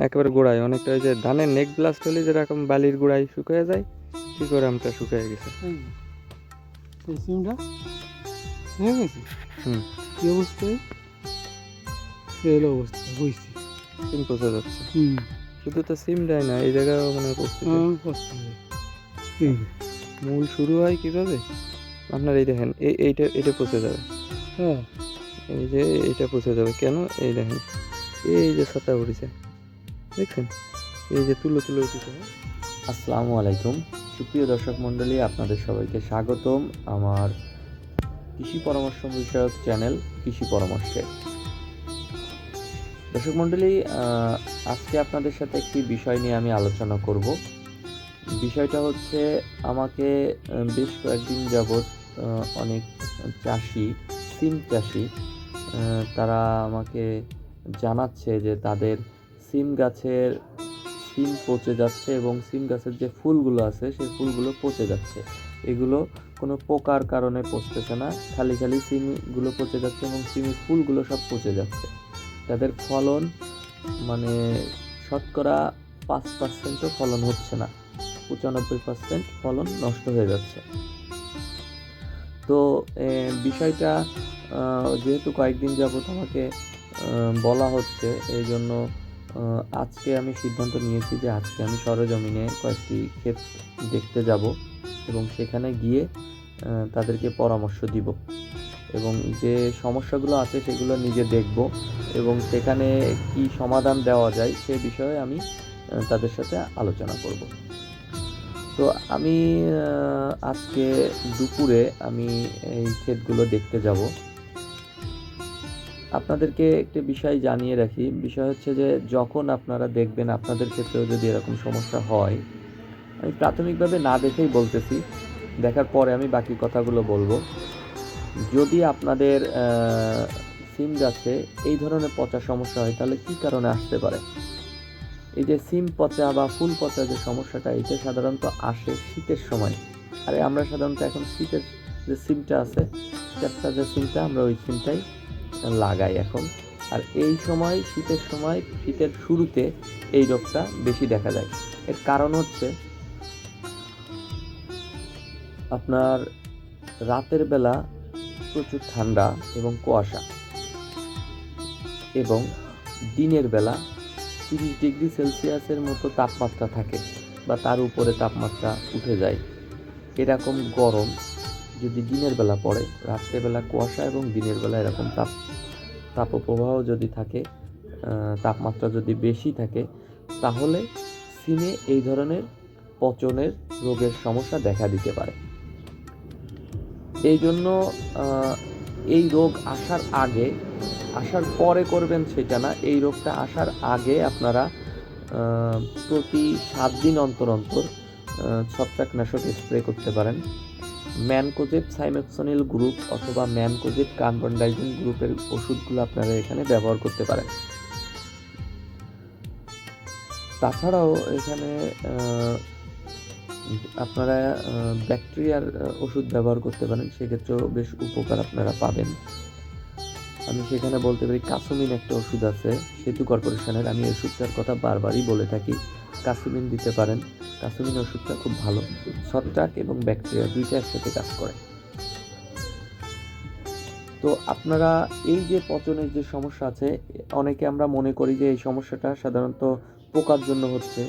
একেবারে গোড়ায় অনেকটা ওই যে ধানের নেক ব্লাস্ট হলে যেরকম বালির গোড়ায় শুকিয়ে যায় ঠিক করে আমটা শুকিয়ে গেছে। এই সিমটা হয়ে গেছে? হুম। কি অবস্থায় এই অবস্থা বুঝছি। সিম পচে যাচ্ছে। হুম। শুধু তো সিম দেয় না এই জায়গায় মনে হয় মূল শুরু হয় কীভাবে? আপনার এই দেখেন এই এইটা এটা পচে যাবে। হ্যাঁ। এই যে এইটা পচে যাবে কেন? এই দেখেন এই যে ছাতা উঠেছে। দেখছেন? এই যে তুলো তুলো উঠেছে আসসালামু আলাইকুম। সুপ্রিয় দর্শক মণ্ডলী, আপনাদের সবাইকে স্বাগতম আমার কৃষি পরামর্শ বিষয়ক চ্যানেল কৃষি পরামর্শে। দর্শক মণ্ডলী আজকে আপনাদের সাথে একটি বিষয় নিয়ে আমি আলোচনা করব। বিষয়টা হচ্ছে আমাকে বেশ কয়েকদিন যাবৎ অনেক চাষি সিম চাষি তারা আমাকে জানাচ্ছে যে তাদের সিম গাছের সিম পচে যাচ্ছে এবং সিম গাছের যে ফুলগুলো আছে, সেই ফুলগুলো পচে যাচ্ছে। এগুলো কোনো পোকার কারণে পচতেছে না, খালি খালি সিমগুলো পচে যাচ্ছে এবং সিমের ফুলগুলো সব পচে যাচ্ছে। তাদের ফলন মানে শতকরা পাঁচ পার্সেন্টও ফলন হচ্ছে না। পঁচানব্বই পার্সেন্ট ফলন নষ্ট হয়ে যাচ্ছে। তো বিষয়টা যেহেতু কয়েকদিন যাবত আমাকে বলা হচ্ছে, এই জন্য আজকে আমি সিদ্ধান্ত নিয়েছি যে আজকে আমি সরজমিনে কয়েকটি ক্ষেত দেখতে যাব এবং সেখানে গিয়ে তাদেরকে পরামর্শ দিব। এবং যে সমস্যাগুলো আছে সেগুলো নিজে দেখব এবং সেখানে কি সমাধান দেওয়া যায় সে বিষয়ে আমি তাদের সাথে আলোচনা করব। তো আমি আজকে দুপুরে আমি এই ক্ষেতগুলো দেখতে যাব। আপনাদেরকে একটি বিষয় জানিয়ে রাখি। বিষয় হচ্ছে যে, যখন আপনারা দেখবেন আপনাদের ক্ষেত্রেও যদি এরকম সমস্যা হয়, আমি প্রাথমিকভাবে না দেখেই বলতেছি। দেখার পরে আমি বাকি কথাগুলো বলব। যদি আপনাদের সিম গাছে এই ধরনের পচা সমস্যা হয়, তাহলে কি কারণে আসতে পারে? এই যে সিম পচা বা ফুল পচা যে সমস্যাটা, এটা সাধারণত আসে শীতের সময়। আরে, আমরা সাধারণত এখন শীতের যে সিমটা আছে, চারটা যে সিমটা, আমরা ওই সিমটাই লাগাই এখন। আর এই সময়, শীতের সময়, শীতের শুরুতে এই রোগটা বেশি দেখা যায়। এর কারণ হচ্ছে আপনার রাতের বেলা প্রচুর ঠান্ডা এবং কুয়াশা এবং দিনের বেলা তিরিশ ডিগ্রি সেলসিয়াসের মতো তাপমাত্রা থাকে বা তার উপরে তাপমাত্রা উঠে যায়। এরকম গরম যদি দিনের বেলা পড়ে রাত্রেবেলা কুয়াশা এবং দিনের বেলা এরকম তাপ, তাপপ্রবাহ যদি থাকে তাপমাত্রা যদি বেশি থাকে, তাহলে সিমে এই ধরনের পচনের রোগের সমস্যা দেখা দিতে পারে। এই জন্য এই রোগ আসার আগে, আসার পরে করবেন সেটা না, এই রোগটা আসার আগে আপনারা প্রতি সাত দিন অন্তর অন্তর ছত্রাকনাশক স্প্রে করতে পারেন। ম্যানকোজেব সাইমেক্সনিল গ্রুপ অথবা ম্যানকোজেব কার্বনডাইজিন গ্রুপের ওষুধগুলো আপনারা এখানে ব্যবহার করতে পারেন। তাছাড়াও এখানে আপনারা ব্যাকটেরিয়ার ওষুধ ব্যবহার করতে পারেন, সেক্ষেত্রেও বেশ উপকার আপনারা পাবেন। আমি সেখানে বলতে পারি, কাসুমিন একটা ওষুধ আছে, সেতু কর্পোরেশনের, আমি ওষুধটার কথা বারবারই বলে থাকি, কাসুমিন দিতে পারেন। কাসুমিন ওষুধটা খুব ভালো। ছত্রাক এবং ব্যাকটেরিয়া দুইটা একসাথে কাজ করে। তো আপনারা এই যে পচনের যে সমস্যা আছে, অনেকে আমরা মনে করি যে এই সমস্যাটা সাধারণত পোকার জন্য হচ্ছে।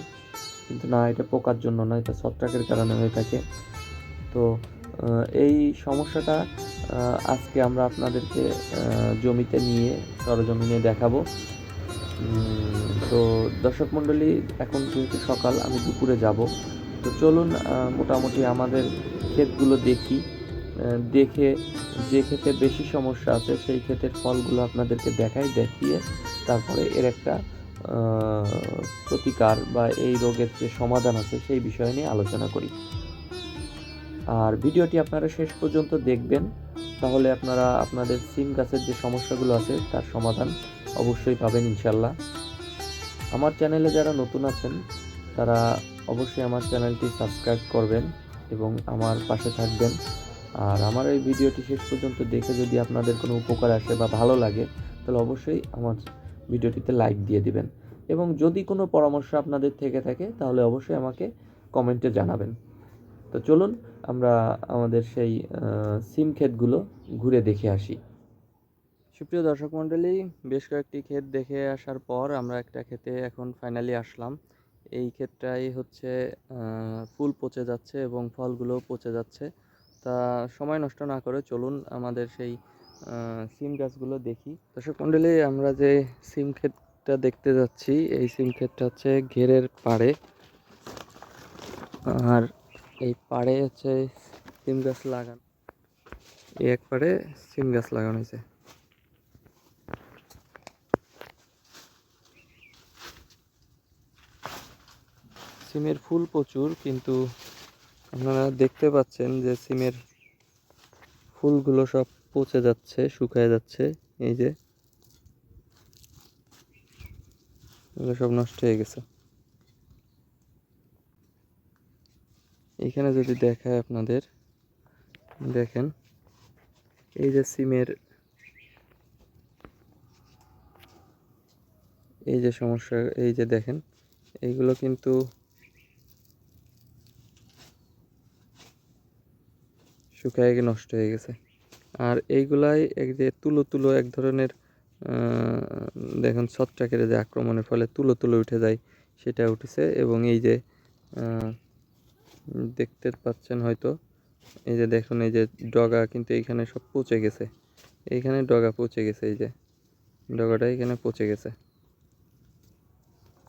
কিন্তু না, এটা পোকার জন্য না, এটা ছত্রাকের কারণে হয়ে থাকে। তো এই সমস্যাটা আজকে আমরা আপনাদেরকে জমিতে নিয়ে, সরজমিনে দেখাবো। তো দর্শক মণ্ডলী, এখন যেহেতু সকাল, আমি দুপুরে যাব। তো চলুন মোটামুটি আমাদের ক্ষেতগুলো দেখি। দেখে, যে ক্ষেতে বেশি সমস্যা আছে, সেই ক্ষেতের ফলগুলো আপনাদেরকে দেখাই, দেখিয়ে তারপরে এর একটা প্রতিকার বা এই রোগের যে সমাধান আছে, সেই বিষয় নিয়ে আলোচনা করি। আর ভিডিওটি আপনারা শেষ পর্যন্ত দেখবেন। তাহলে আপনারা, আপনাদের সিম গাছের যে সমস্যাগুলো আছে, তার সমাধান অবশ্যই পাবেন ইনশাল্লাহ আমার চ্যানেলে যারা নতুন আছেন, তারা অবশ্যই আমার চ্যানেলটি সাবস্ক্রাইব করবেন এবং আমার পাশে থাকবেন। আর আমার এই ভিডিওটি শেষ পর্যন্ত দেখে যদি আপনাদের কোনো উপকার আসে বা ভালো লাগে, তাহলে অবশ্যই আমার ভিডিওটিতে লাইক দিয়ে দিবেন। এবং যদি কোনো পরামর্শ আপনাদের থেকে থাকে, তাহলে অবশ্যই আমাকে কমেন্টে জানাবেন। তো চলুন, আমরা আমাদের সেই সিম ক্ষেতগুলো ঘুরে দেখে আসি। সুপ্রিয় দর্শক মণ্ডলী, বেশ কয়েকটি ক্ষেত দেখে আসার পর আমরা একটা ক্ষেতে এখন ফাইনালি আসলাম। এই ক্ষেতটাই হচ্ছে ফুল পচে যাচ্ছে এবং ফলগুলো পচে যাচ্ছে। তা সময় নষ্ট না করে চলুন আমাদের সেই সিম গাছগুলো দেখি। দর্শক মণ্ডলী, আমরা যে সিম ক্ষেতটা দেখতে যাচ্ছি, এই সিম ক্ষেতটা হচ্ছে ঘেরের পাড়ে। আর এই পাড়ে হচ্ছে সিম গাছ লাগানো। এই এক পাড়ে সিম গাছ লাগানো হয়েছে। সিমের ফুল প্রচুর, কিন্তু আপনারা দেখতে পাচ্ছেন যে সিমের ফুলগুলো সব পচে যাচ্ছে, শুকায় যাচ্ছে, এই যে। এগুলো সব নষ্ট হয়ে গেছে। এখানে যদি দেখায় আপনাদের, দেখেন, এই যে সিমের, এই যে সমস্যা, এই যে দেখেন এইগুলো কিন্তু শুকায় নষ্ট হয়ে গেছে। আর এইগুলাই এক যে তুলো তুলো এক ধরনের দেখুন ছত্রাকের যে আক্রমণের ফলে তুলো তুলো উঠে যায়, সেটা উঠেছে। এবং এই যে দেখতে পাচ্ছেন হয়তো, এই যে দেখুন এই যে ডগা কিন্তু এইখানে সব পচে গেছে। এইখানে ডগা পচে গেছে, এই যে ডগাটা এখানে পচে গেছে।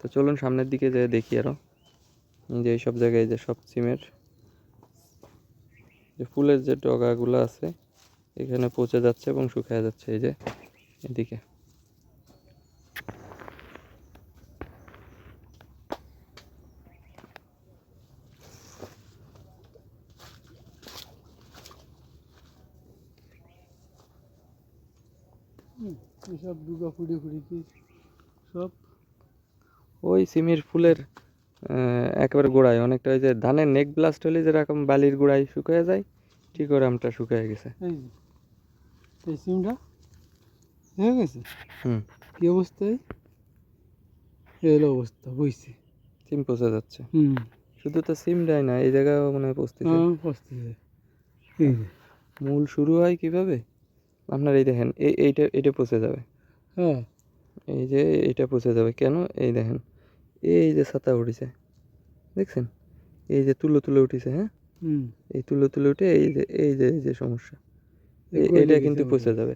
তো চলুন সামনের দিকে যেয়ে দেখি আরও। এই যে এইসব জায়গায় যে সব সিমের যে ফুলের যে ডগাগুলো আছে এখানে পচে যাচ্ছে এবং শুকিয়ে যাচ্ছে এই যে এদিকে। এসব দুর্গা ফুড়ে ফুড়ে কি সব ওই সিমের ফুলের একেবারে গোড়ায়। অনেকটা ওই যে ধানের নেক ব্লাস্ট হলে যেরকম বালির গোড়ায় শুকিয়ে যায় ঠিক ওরকমটা শুকিয়ে গেছে। এই এই সিমটা হয়ে গেছে? হুম। কি অবস্থায় এই? হলো অবস্থা বুঝছি সিম পচে যাচ্ছে। হুম। শুধু তো সিমটাই না এই জায়গায় মনে পচতেছে। হ্যাঁ বসতেছে মূল শুরু হয় কীভাবে? আপনার এই দেখেন এই এইটা এইটা পচে যাবে। হ্যাঁ। এই যে এইটা পচে যাবে। কেন? এই দেখেন। এই যে ছাতা উঠেছে দেখছেন? এই যে তুলো তুলে উঠেছে হ্যাঁ? এই তুলো তুলে উঠে এই যে এই যে এই যে সমস্যা। এটা কিন্তু পচে যাবে।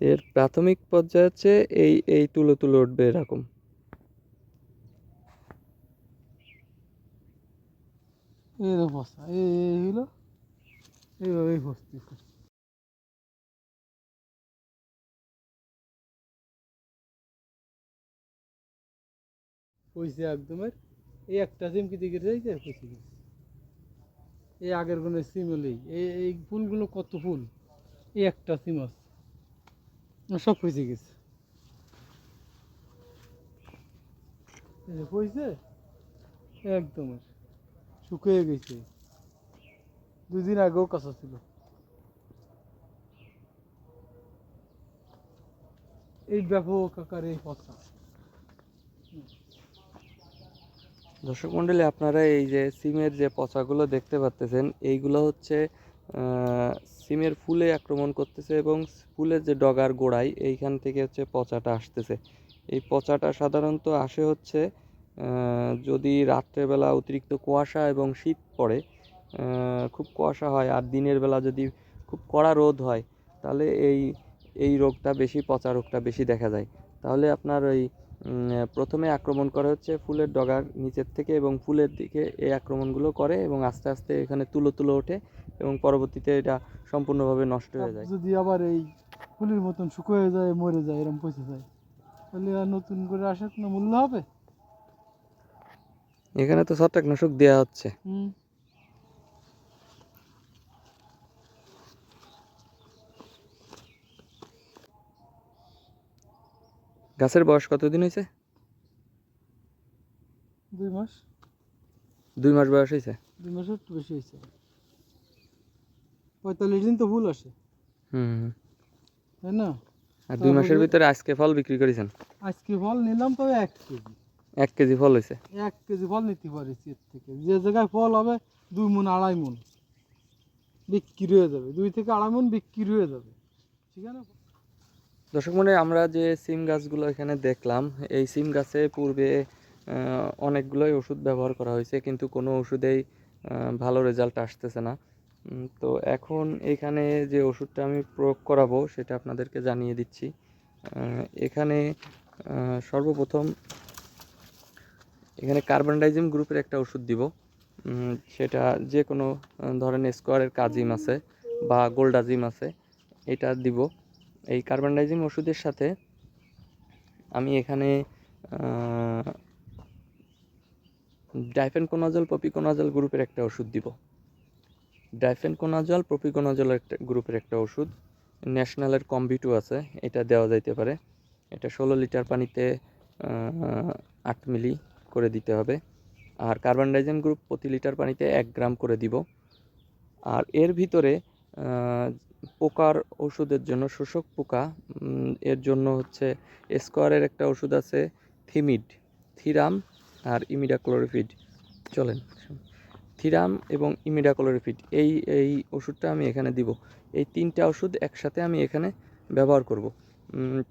এর প্রাথমিক পর্যায়ে হচ্ছে এই এই তুলো তুলে উঠবে এরকম। এই বস্তা এই হলো। এইভাবেই বসতেছে। পয়সা একদমের, এই একটা সিম দিকে রয়েছে পয়সা গেছে এই আগের কোনো সিম হলেই, এই এই ফুলগুলো কত ফুল, এই একটা সিম আছে। সব পয়সা গেছে। এই পয়সা একদমের, শুকিয়ে গেছে। দুদিন আগেও কাঁচা ছিল। এই ব্যাপক আকারে পচা। দর্শক মণ্ডলী আপনারা এই যে সিমের যে পচাগুলো দেখতে পাচ্তেছেন, এইগুলো হচ্ছে সিমের ফুলে আক্রমণ করতেছে এবং ফুলের যে ডগার গোড়ায় এইখান থেকে হচ্ছে পচাটা আসতেছে। এই পচাটা সাধারণত আসে হচ্ছে যদি রাত্রেবেলা অতিরিক্ত কুয়াশা এবং শীত পড়ে খুব কুয়াশা হয় আর দিনের বেলা যদি খুব কড়া রোদ হয়, তাহলে এই এই রোগটা বেশি, পচা রোগটা বেশি দেখা যায়। তাহলে আপনার ওই প্রথমে আক্রমণ করে হচ্ছে ফুলের ডগার নিচের থেকে এবং ফুলের দিকে এই আক্রমণগুলো করে এবং আস্তে আস্তে এখানে তুলো তুলো ওঠে এবং পরবর্তীতে এটা সম্পূর্ণভাবে নষ্ট হয়ে যায়। যদি আবার এই ফুলের মতন শুকিয়ে যায় মরে যায় এরকম পচে যায় তাহলে আর নতুন করে আসার কোনো মূল্য হবে? এখানে তো ছত্রাকনাশক দেওয়া হচ্ছে। হুম। গাছের বয়স কতদিন হয়েছে? দুই মাস। দুই মাস বয়স হয়েছে? দুই মাসের একটু বেশি হয়েছে। পঁয়তাল্লিশ দিন তো ফুল আসে। হুম। তাই না? আর দুই মাসের ভিতরে আজকে ফল বিক্রি করেছেন? আজকে ফল নিলাম তবে এক কেজি। এক কেজি ফল হয়েছে? এক কেজি ফল নিতে পারিস এর থেকে। যে জায়গায় ফল হবে দুই মন আড়াই মন। বিক্রি হয়ে যাবে। দুই থেকে আড়াই মন বিক্রি হয়ে যাবে। ঠিক আছে? দর্শক মনে আমরা যে সিম গাছগুলো এখানে দেখলাম এই সিম গাছে পূর্বে অনেকগুলোই ওষুধ ব্যবহার করা হয়েছে কিন্তু কোনো ওষুধেই ভালো রেজাল্ট আসতেছে না। তো এখন এখানে যে ওষুধটা আমি প্রয়োগ করাবো সেটা আপনাদেরকে জানিয়ে দিচ্ছি। এখানে সর্বপ্রথম এখানে কার্বনডাইজিম গ্রুপের একটা ওষুধ দিব। সেটা যে কোনো আহ, ধরেন স্কোয়ারের কাজিম আছে বা গোল্ডাজিম আছে এটা দিব। এই কার্বনডাইজিম ওষুধের সাথে আমি এখানে ডাইফেনকোনাজল পপিকোনাজল গ্রুপের একটা ওষুধ দিব। ডাইফেনকোনাজল প্রপিকোনাজল একটা গ্রুপের একটা ওষুধ। ন্যাশনালের কম্বিটু আছে, এটা দেওয়া যাইতে পারে। এটা ষোলো লিটার পানিতে আট মিলি করে দিতে হবে। আর কার্বনডাইজিম গ্রুপ প্রতি লিটার পানিতে এক গ্রাম করে দিব। আর এর ভিতরে পোকার ওষুধের জন্য, শোষক পোকা এর জন্য হচ্ছে স্কোয়ারের একটা ওষুধ আছে, থিমিড, থিরাম আর ইমিডাক্লোরিফিড। চলেন, থিরাম এবং ইমিডাক্লোরিফিড, এই এই ওষুধটা আমি এখানে দিব। এই তিনটা ওষুধ একসাথে আমি এখানে ব্যবহার করব।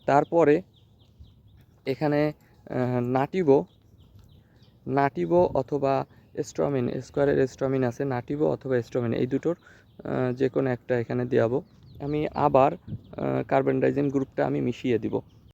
তারপরে এখানে নাটিবো নাটিবো অথবা স্ট্রমিন, স্কোয়ারের স্ট্রমিন আছে, নাটিবো অথবা স্ট্রমিন, এই দুটোর যে কোনো একটা এখানে দেওয়াবো আমি আবার কার্বন ডাইজিন গ্রুপটা আমি মিশিয়ে দিব।